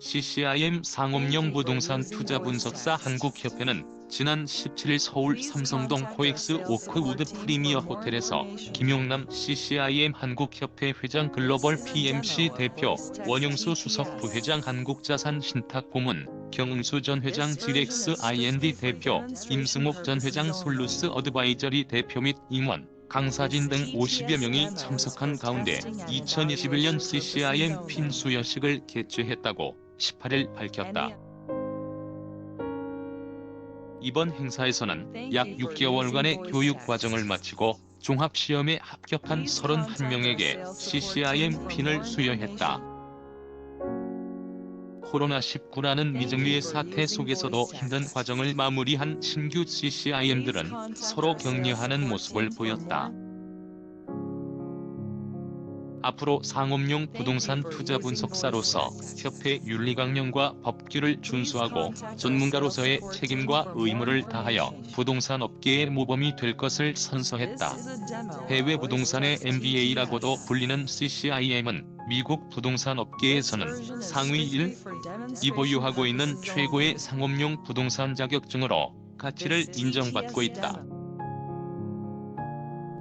CCIM 상업용 부동산 투자 분석사 한국협회는 지난 17일 서울 삼성동 코엑스 오크우드 프리미어 호텔에서 김용남 CCIM 한국협회 회장 글로벌 PMC 대표, 원영수 수석 부회장 한국자산 신탁 고문, 경응수 전 회장 지렉스 IND 대표, 임승옥 전 회장 솔루스 어드바이저리 대표 및 임원, 강사진 등 50여 명이 참석한 가운데 2021년 CCIM 핀 수여식을 개최했다고 18일 밝혔다. 이번 행사에서는 약 6개월간의 교육 과정을 마치고 종합시험에 합격한 31명에게 CCIM 핀을 수여했다. 코로나19라는 미정리의 사태 속에서도 힘든 과정을 마무리한 신규 CCIM들은 서로 격려하는 모습을 보였다. 앞으로 상업용 부동산 투자 분석사로서 협회 윤리 강령과 법규를 준수하고 전문가로서의 책임과 의무를 다하여 부동산 업계의 모범이 될 것을 선서했다. 해외 부동산의 MBA라고도 불리는 CCIM은 미국 부동산 업계에서는 상위 1, 이 보유하고 있는 최고의 상업용 부동산 자격증으로 가치를 인정받고 있다.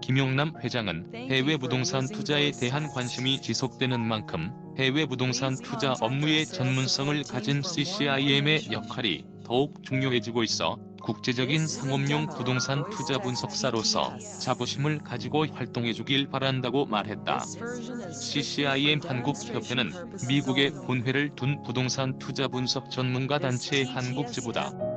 김용남 회장은 해외 부동산 투자에 대한 관심이 지속되는 만큼 해외 부동산 투자 업무의 전문성을 가진 CCIM의 역할이 더욱 중요해지고 있어 국제적인 상업용 부동산 투자 분석사로서 자부심을 가지고 활동해주길 바란다고 말했다. CCIM 한국협회는 미국에 본회를 둔 부동산 투자 분석 전문가 단체 한국지부다.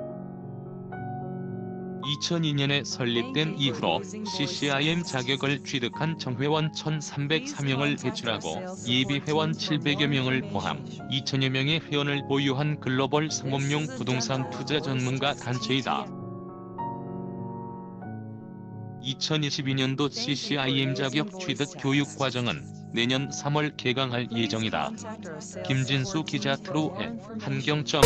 2002년에 설립된 이후로 CCIM 자격을 취득한 정회원 1,303명을 배출하고 예비 회원 700여 명을 포함 2천여 명의 회원을 보유한 글로벌 상업용 부동산 투자 전문가 단체이다. 2022년도 CCIM 자격 취득 교육 과정은 내년 3월 개강할 예정이다. 김진수 기자 트로에 한경점